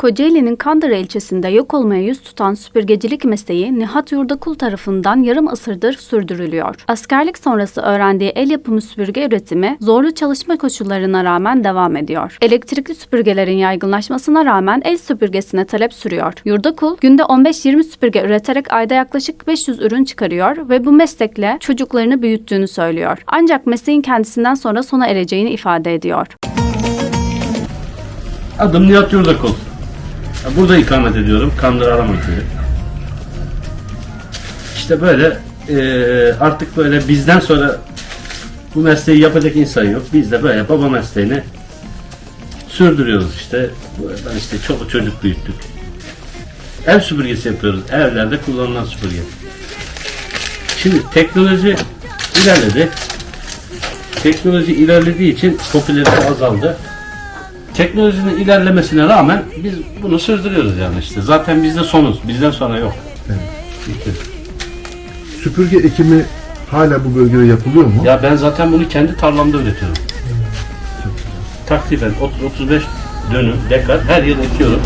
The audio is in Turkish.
Kocaeli'nin Kandıra ilçesinde yok olmaya yüz tutan süpürgecilik mesleği Nihat Yurdakul tarafından yarım asırdır sürdürülüyor. Askerlik sonrası öğrendiği el yapımı süpürge üretimi zorlu çalışma koşullarına rağmen devam ediyor. Elektrikli süpürgelerin yaygınlaşmasına rağmen el süpürgesine talep sürüyor. Yurdakul günde 15-20 süpürge üreterek ayda yaklaşık 500 ürün çıkarıyor ve bu meslekle çocuklarını büyüttüğünü söylüyor. Ancak mesleğin kendisinden sonra sona ereceğini ifade ediyor. Adım Nihat Yurdakul. Burada ikamet ediyorum. Kandıra Aramak köyü. İşte böyle eee, artık böyle bizden sonra bu mesleği yapacak insan yok. Biz de böyle baba mesleğini sürdürüyoruz işte. Buradan işte çok çocuk büyüttük. Ev süpürgesi yapıyoruz. Evlerde kullanılan süpürge. Şimdi teknoloji ilerledi. Teknoloji ilerlediği için popülarite azaldı teknolojinin ilerlemesine rağmen biz bunu sürdürüyoruz yani işte. Zaten biz de sonuz. Bizden sonra yok. Bitti. Süpürge ekimi hala bu bölgede yapılıyor mu? Ya ben zaten bunu kendi tarlamda üretiyorum. Takriben 30-35 dönüm, dekar her yıl ekiyorum.